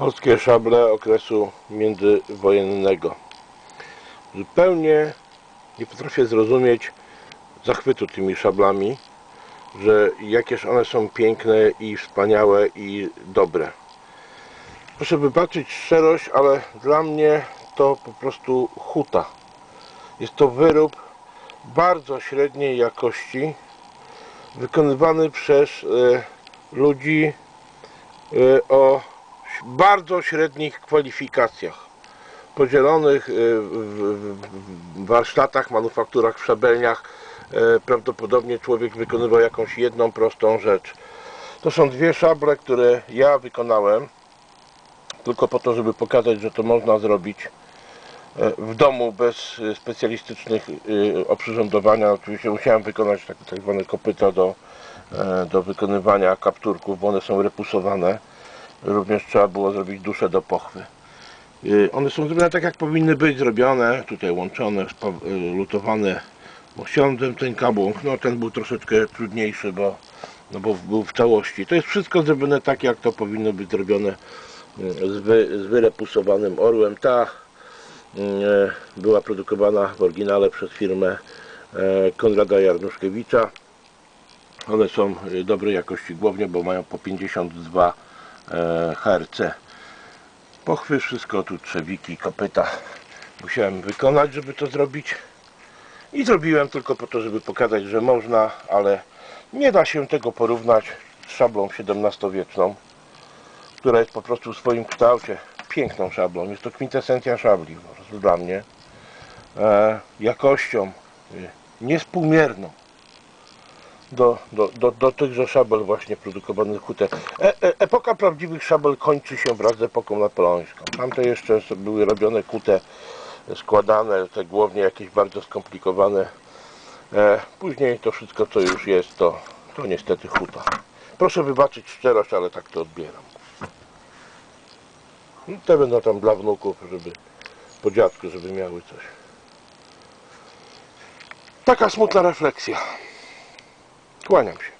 Polskie szable okresu międzywojennego. Zupełnie nie potrafię zrozumieć zachwytu tymi szablami, że jakież one są piękne i wspaniałe i dobre. Proszę wybaczyć szczerość, ale dla mnie to po prostu huta. Jest to wyrób bardzo średniej jakości, wykonywany przez e, ludzi e, o bardzo średnich kwalifikacjach, podzielonych e, w, warsztatach, manufakturach, w szabelniach. E, Prawdopodobnie człowiek wykonywał jakąś jedną prostą rzecz. To są dwie szable, które ja wykonałem tylko po to, żeby pokazać, że to można zrobić e, w domu bez specjalistycznych oprzyrządowania. Oczywiście musiałem wykonać tak, tak zwane kopyta do, do wykonywania kapturków, bo one są repusowane. Również trzeba było zrobić duszę do pochwy. E, One są zrobione tak, jak powinny być zrobione. Tutaj łączone, e, lutowane osiądem ten kabłąk. No ten był troszeczkę trudniejszy, bo, no bo był w całości. To jest wszystko zrobione tak, jak to powinno być zrobione e, z, wy, z wyrepusowanym orłem. Ta była produkowana w oryginale przez firmę Konrada Jarnuszkiewicza. One są dobrej jakości głównie, bo mają po 52 e, HRC. Pochwy, wszystko tu trzewiki, kopyta musiałem wykonać, żeby to zrobić. I zrobiłem tylko po to, żeby pokazać, że można, ale nie da się tego porównać z szablą XVII-wieczną, która jest po prostu w swoim kształcie piękną szablą. Jest to kwintesencja szabli po prostu dla mnie. E, jakością y, niespółmierną do, do, do, do tychże szabel właśnie produkowanych hutę. E, e, epoka prawdziwych szabel kończy się wraz z epoką napoleońską. Tamte jeszcze były robione kute, składane, te głównie jakieś bardzo skomplikowane. E, później to wszystko co już jest to, to niestety huta. Proszę wybaczyć szczerość, ale tak to odbieram. I Te będą tam dla wnuków, żeby po dziadku, żeby miały coś. Taka smutna refleksja. Kłaniam się.